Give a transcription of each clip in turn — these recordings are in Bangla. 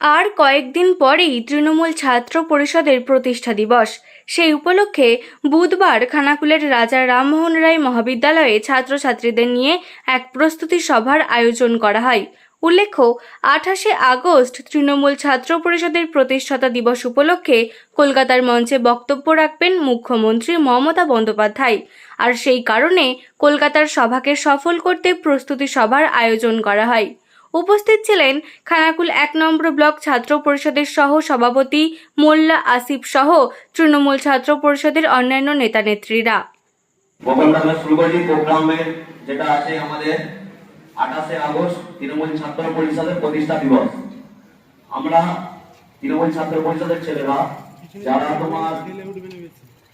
আর কয়েকদিন পরেই তৃণমূল ছাত্র পরিষদের প্রতিষ্ঠা দিবস। সেই উপলক্ষে বুধবার খানাকুলের রাজা রামমোহন রায় মহাবিদ্যালয়ে ছাত্রছাত্রীদের নিয়ে এক প্রস্তুতি সভার আয়োজন করা হয়। উল্লেখ্য, আঠাশে আগস্ট তৃণমূল ছাত্র পরিষদের প্রতিষ্ঠাতা দিবস উপলক্ষে কলকাতার মঞ্চে বক্তব্য রাখবেন মুখ্যমন্ত্রী মমতা বন্দ্যোপাধ্যায়। আর সেই কারণে কলকাতার সভাকে সফল করতে প্রস্তুতি সভার আয়োজন করা হয়। উপস্থিত ছিলেন খানাকুল এক নম্বর ব্লক ছাত্র পরিষদের সহ সভাপতি মোল্লা আসিফ সহ তৃণমূল ছাত্র পরিষদের অন্যান্য নেতানেত্রীরা যেটা আছে আমাদের আঠাশে আগস্ট তৃণমূল ছাত্র পরিষদের প্রতিষ্ঠা দিবস। আমরা তৃণমূল ছাত্র পরিষদের ছেলেরা, যারা তোমার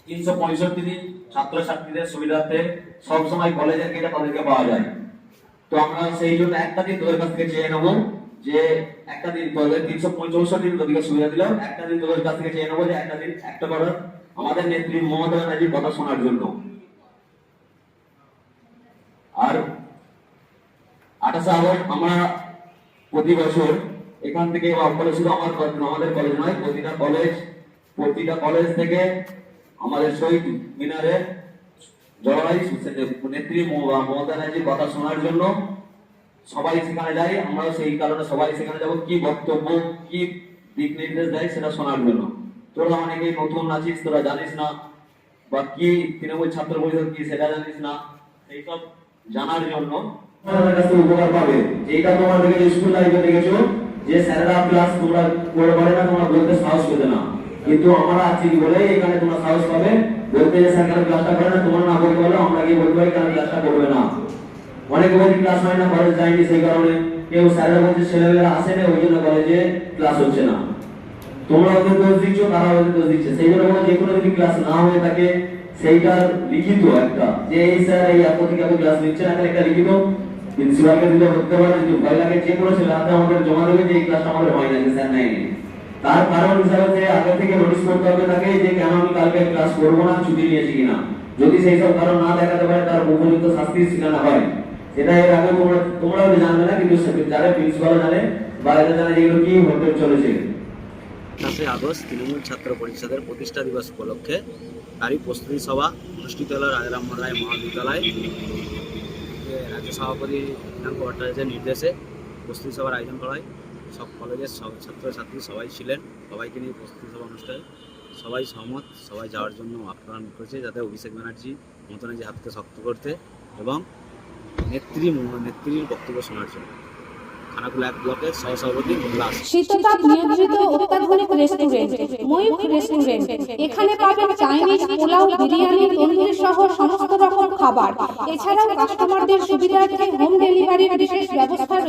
তিনশো পঁয়ষট্টি দিন সুবিধার্থে সবসময় কলেজের গেটে তাদেরকে পাওয়া যায়। তো আমরা সেই জন্য একটা দিন তোদের কাছ থেকে চেয়ে নেব যে একটা দিন তোদের তিনশো পঁয়ষট্টি দিন তোদেরকে সুবিধা দিলাম, একটা দিন তোদের কাছ থেকে চেয়ে নেব যে একটা দিন একটা করার আমাদের নেত্রী মমতা ব্যানার্জির কথা শোনার জন্য। আর আঠাশে আগস্ট আমরা প্রতি বছর এখান থেকে বলে শুধু আমার আমাদের কলেজ নয়, প্রতিটা কলেজ প্রতিটা কলেজ থেকে আমাদের শহীদ মিনারে জড়াই নেত্রী মমতা কথা শোনার জন্য সবাই সেখানে যাই আমরা সেই কারণে সবাই সেখানে যাব। কি বক্তব্য, কি দিক নির্দেশ দেয় সেটা শোনার জন্য। তোরা অনেকেই নতুন আছিস, তোরা জানিস না। বা কি তৃণমূল ছাত্র পরিষদ কি, সেটা জানিস না। জানার জন্য উপকার পাবে। যেটা তোমার দেখেছ, যে তোমরা তোমরা বলতে সাহস না। কিন্তু আমরা আছি বলে, এখানে তোমরা সাহস পাবে। বলতে না না বলতে বলো আমরা গিয়ে বলতে পারি কেন ক্লাসটা করবে না। অনেকে বলছে ক্লাস হয় না কলেজ যায়নি, সেই কারণে কেউ স্যারেরা বলছে, ছেলেমেয়েরা আসে না, ওই জন্য কলেজে ক্লাস হচ্ছে না। তোমরা ওদের দোষ দিচ্ছ, তারা ওদের দোষ দিচ্ছে। সেই জন্য যে কোনো যদি ক্লাস না হয়ে থাকে, সেইটার লিখিত একটা, যে এই স্যার এই এত থেকে এত ক্লাস নিচ্ছে না, একটা লিখিত প্রিন্সিপালকে দিলে হতে পারে, যদি ভয় লাগে যে কোনো ছেলে আমাদের জমা দেবে যে এই ক্লাসটা আমাদের হয় না স্যার নেয়নি। তার কারণ হিসাবে আগে থেকে নোটিশ করতে হবে তাকে যে কেন আমি কালকে ক্লাস করব না, ছুটি নিয়েছি কিনা। যদি সেই সব কারণ না দেখাতে পারে, তার উপযুক্ত শাস্তি শেখানো হয়। সেটা এর আগে তোমরা তোমরা জানবে না, কিন্তু যারা প্রিন্সিপাল জানে বা জানে যেগুলো কি হতে চলেছে। সাতাশে আগস্ট তৃণমূল ছাত্র পরিষদের প্রতিষ্ঠা দিবস উপলক্ষে তারই প্রস্তুতি সভা অনুষ্ঠিত হল রাজারামমোহন রায় মহাবিদ্যালয়। রাজ্য সভাপতি ভট্টাচার্যের নির্দেশে প্রস্তুতি সভার আয়োজন করা হয়। সব কলেজের সব ছাত্রছাত্রী সবাই ছিলেন, সবাইকে নিয়ে প্রস্তুতি সভা অনুষ্ঠানে সবাই সহমত, সবাই যাওয়ার জন্য আপ্রাণ করেছে যাতে অভিষেক ব্যানার্জি মমতা ব্যানার্জি হাতকে শক্ত করতে এবং নেত্রী নেত্রীর বক্তব্য শোনার জন্য। এছাড়াও কাস্টমারদের সুবিধার্থে হোম ডেলিভারির বিশেষ